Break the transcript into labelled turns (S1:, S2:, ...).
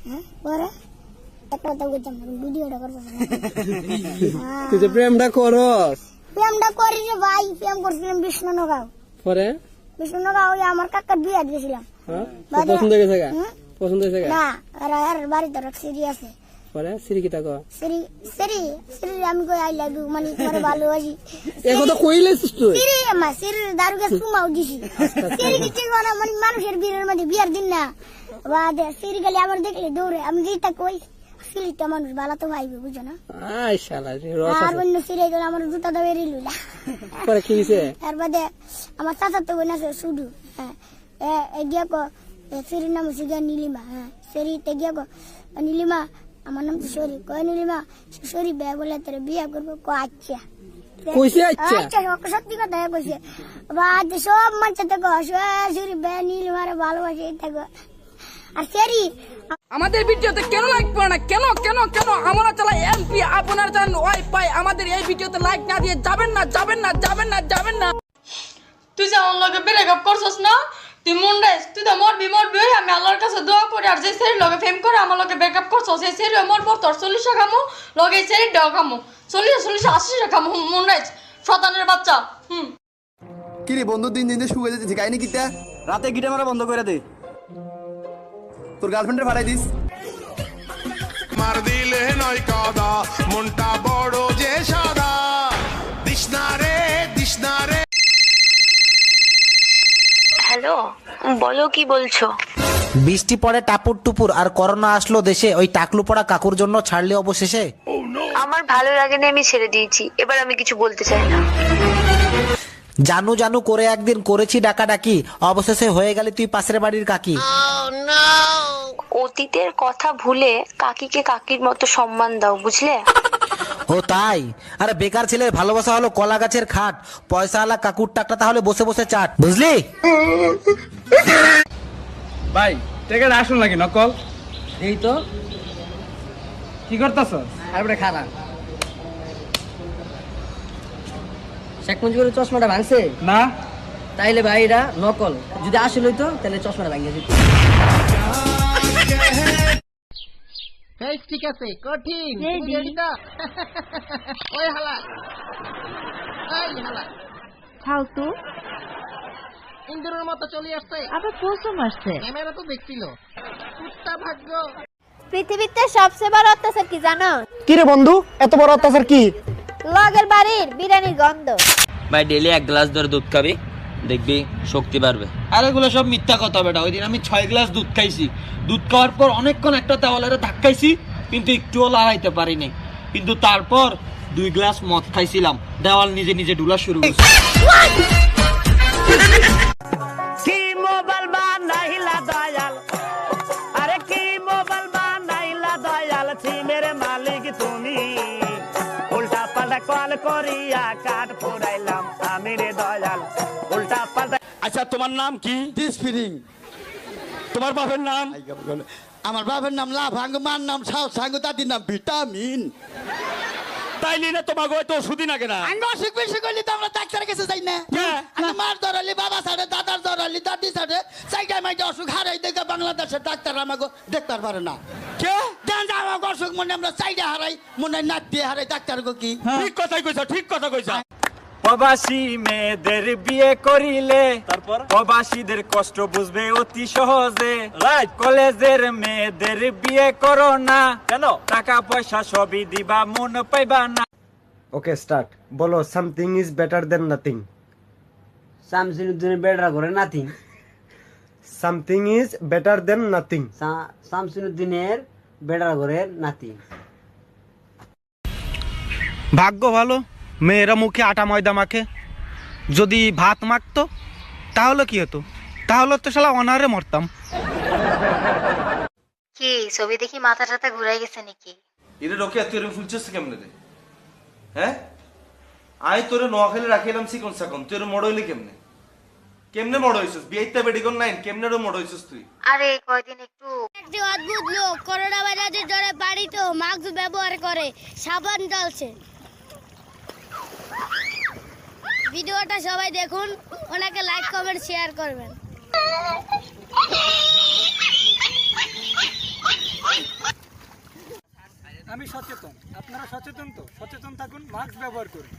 S1: তুই যে প্রেমটা করস।
S2: প্রেমটা করি রে ভাই প্রেম করছিলাম বিষ্ণুনগাঁও।
S1: পরে?
S2: বিষ্ণুনগাঁও আমার কাকার বিয়ে দিয়েছিলাম।
S1: পছন্দ গেছে গা?
S2: হুম?
S1: পছন্দ হয়েছে
S2: না আর আর বাড়িতে রাখ আছে।
S1: পরে? কিতা
S2: আমি কই আই লাভ ইউ মানে তোমার ভালোবাসি
S1: এ কথা কইলেছিস তুই?
S2: সিরি মা সিরি দারুকে সুমাও দিছি। সিরি কিছু না মানে মানুষের বিয়ের মধ্যে বিয়ের দিন না। বাদ সিরি গেলে দেখলে দৌড়ে আমি যেটা কই সিরিটা মানুষ ভালো তো ভাইবে বুঝো না?
S1: আই শালা
S2: আর অন্য সিরি গেলে আমার জুতা
S1: পরে কি হইছে?
S2: বাদে আমার চাচার তো বোন আছে শুধু হ্যাঁ। এ এগিয়া কো সিরির নাম হচ্ছে গিয়া নীলিমা হ্যাঁ। সিরি গিয়া কো নীলিমা আমার নাম তো শরী কয় নীলিমা? শরী বিয়ে বলে তোর বিয়ে করব কো আচ্ছা।
S1: কইছে আচ্ছা?
S2: আচ্ছা সত্যি কথা কইছে। বাদ সব মানুষ তো কো শরী বিয়ে নীলিমার ভালোবাসে এটা আর
S3: আমাদের ভিডিওতে কেন লাইক করে না? কেন কেন কেন? আমরা চালাই এমপি আপনার চান ওয়াইফাই আমাদের এই ভিডিওতে লাইক না দিয়ে যাবেন না যাবেন না যাবেন না যাবেন না।
S4: তুই যে আমার লগে ব্রেকআপ করছস না? তুই মুন্ডাইস তুই তো মরবি মরবি ওই আমি আল্লাহর কাছে দোয়া করি আর যে সেরি লগে ফেম করে আমার লগে ব্রেকআপ করছস সেই সেরি মর পর তোর চল্লিশ খামু লগে সেরি ডাও খামু। চল্লিশ চল্লিশ আশি খামু মুন্ডাইস শতানের বাচ্চা হুম।
S5: কিরে বন্ধু দিন দিন শুয়ে যেতেছি কাহিনী কিতা
S6: রাতে গিটা মারা বন্ধ করে দে।
S5: তোর গার্লফ্রেন্ডের ভাড়াই দিস।
S7: মার দিলে নয় কাদা মনটা বড় যে সাদা। দিশনারে দিশনারে
S8: হ্যালো বলো কি বলছো?
S9: বৃষ্টি পড়ে টাপুর টুপুর আর করোনা আসলো দেশে ওই টাকলু পড়া কাকুর জন্য ছাড়লে অবশেষে।
S8: আমার ভালো লাগে না আমি ছেড়ে দিয়েছি। এবার আমি কিছু বলতে চাই না।
S9: জানু জানু করে একদিন করেছি ডাকাডাকি অবশেষে হয়ে গেলে তুই পাশের বাড়ির কাকি।
S8: অতীতের কথা ভুলে কাকিকে কাকির মতো সম্মান দাও বুঝলে?
S9: ও তাই? আরে বেকার ছেলের ভালোবাসা হলো কলা গাছের খাট। পয়সাওয়ালা কাকুর টাকটা তাহলে বসে বসে চাট বুঝলি?
S1: ভাই টেকেট আসুন নাকি নকল?
S3: এই তো।
S1: কি করতেছ?
S3: তারপরে খারাপ। শেখ মুজিবুরের চশমাটা ভাঙছে?
S1: না।
S3: তাইলে ভাই এটা নকল। যদি আসল হইতো তাহলে চশমাটা ভাঙিয়ে দিত।
S9: ঠিক আছে কঠিন।
S10: ফালতু।
S9: ইন্দুরের মতো চলে আসছে।
S10: আবার আসছে।
S9: ক্যামেরা তো দেখছিল। কুত্তা ভাগ্য।
S10: পৃথিবীতে সবচেয়ে বড় অত্যাচার কি জানো?
S6: কি রে বন্ধু? এত বড় অত্যাচার কি?
S10: লগের বাড়ির বিরিয়ানির গন্ধ।
S6: ভাই ডেলি এক গ্লাস ধরে দুধ খাবি? দেখবি শক্তি বাড়বে।
S11: আর এগুলো সব মিথ্যা কথা বেটা। ওই দিন আমি ছয় গ্লাস দুধ খাইছি। দুধ খাওয়ার পর অনেকক্ষণ একটা দেওয়ালের ধাক্কাইছি কিন্তু একটুও লড়াইতে পারিনি। কিন্তু তারপর দুই গ্লাস মদ খাইছিলাম। দেওয়াল নিজে নিজে ডুলা শুরু করছে
S9: মোবাইল বানাইলা দয়াল? আরে কি মোবাইল বানাইলা দয়াল? সিমের মালিক তুমি। উল্টা পাল্টা কল করিয়া কাঠ পোড়াইলাম আমি রে পাল্টা
S11: আচ্ছা তোমার নাম কি?
S5: ডিসফিরিং
S11: তোমার বাপের নাম?
S5: আমার বাবার নাম লাভাঙ্গ মার নাম সাউ সাঙ্গ দাদির নাম ভিটামিন।
S11: তাইলে না তোমাকে হয়তো ওষুধই না। কেনা
S5: অসুখ বিসুখ হইলে তো আমরা ডাক্তারের কাছে যাই না।
S11: হ্যাঁ।
S5: আমি মার ধরালি বাবা সাড়ে দাদার ধরালি দাদি সাড়ে সাইডে মাইডে অসুখ হারাই দেখে বাংলাদেশের ডাক্তার আমাকে দেখতে পারে না।
S11: কে?
S5: দেন আমাকে অসুখ মনে আমরা সাইডে হারাই মনে নাক দিয়ে হারাই ডাক্তার কি?
S11: ঠিক কথাই কইছো ঠিক কথা কইছো।
S6: প্রবাসী মেয়েদের বিয়ে করিলে তারপর? প্রবাসীদের কষ্ট বুঝবে অতি সহজে। কলেজের মেয়েদের বিয়ে করো না। কেন? টাকা পয়সা সবই দিবা মন পাইবা না।
S1: ওকে স্টার্ট বলো something is better than nothing
S3: শামসিনুদ্দিনের বেড়া করে nothing
S1: something is better than nothing
S3: বেড়া করে নাতি
S9: ভাগ্য ভালো। মেয়েরা মুখে আটা ময়দা মাখে। যদি ভাত মাখতো তাহলে কি হতো? তাহলে তো শালা অনারে মরতাম।
S8: কি ছবি দেখি মাথা টাথা ঘুরাই গেছে নাকি?
S7: এটা রোকে তুই এরকম ফুলছিস কেমনে রে? হ্যাঁ? আই তোরে নোয়াখালী রাখিলাম সিকন সাকন। তুই এরকম মোড় হইলি কেমনে? কেমনে মোড় হইছিস? বিয়েতে বেডিকন নাই কেমনে রে মোড় হইছিস তুই?
S8: আরে কয়দিন একটু
S2: একটি অদ্ভুত লোক করোনা ভাইরাসের জ্বরে বাড়িতেও মাস্ক ব্যবহার করে সাবান জ্বলছে। ভিডিওটা সবাই দেখুন ওনাকে লাইক কমেন্ট শেয়ার করবেন।
S12: আমি সচেতন। আপনারা সচেতন তো? সচেতন থাকুন মাস্ক ব্যবহার করুন।